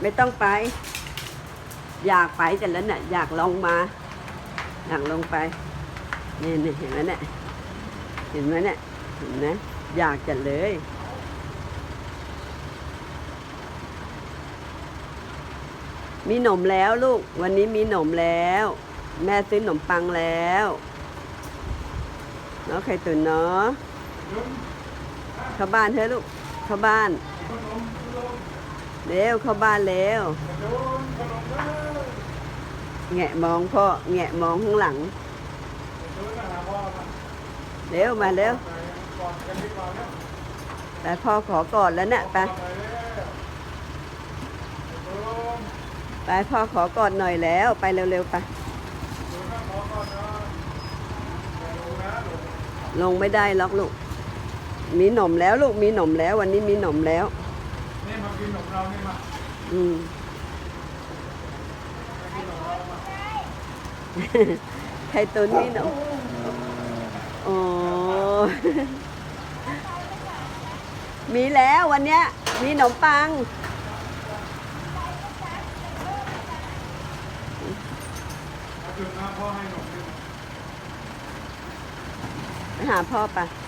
ไม่ต้องไป อยากไปแต่แล้วเนี่ยอยากลงมา อยากลงไปนี่นี่เห็นไหมเนี่ยเห็นไหมเนี่ยเห็นไหมอยากจะเลยมีหนมแล้วลูก วันนี้มีหนมแล้ว แม่ซื้อหนมปังแล้วเนาะไข่ตุ๋นเนาะเข้าบ้านเถอะลูกเข้าบ้าน เร็วเข้าบ้านเร็วแงะมองพ่อแงะมองข้างหลัง เร็วมาเร็วไปพ่อขอกอดแล้วเนี่ยไปไปพ่อขอกอดหน่อยแล้วไปเร็วๆไปลงไม่ได้ล็อกลูกมีหนมแล้วลูกมีหนมแล้ว วันนี้มีหนมแล้ว นี่มากินของเรานี่มาอืมไข่ตุ๋นมีหนมโอ้มีแล้ววันเนี้ย มีหนมปังถ้าจุดน้ำพ่อให้หนุ่มนี่ไปหาพ่อไปไ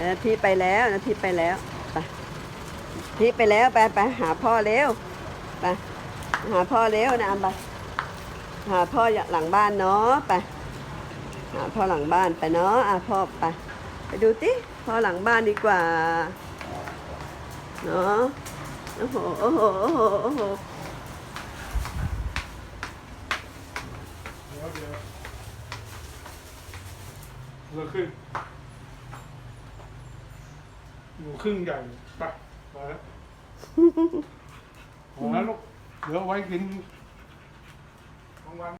นาทีไปแล้วนาทีไปแล้วไปนาทีไปแล้วไปไปหาพ่อเร็วไปหาพ่อเร็วนะอันไปหาพ่อหลังบ้านเนาะไปหาพ่อหลังบ้านไปเนาะอะพ่อไปไปดูติพ่อหลังบ้านดีกว่าเนาะโอ้โหโอ้โหโอ้โหโอ้โหเดี๋ยวเดี๋ยวเหลือครึ่งหมูครึ่งใหญ่ไปมาแล้วพอแล้วลูกเหลือเอาไว้กินกลางวัน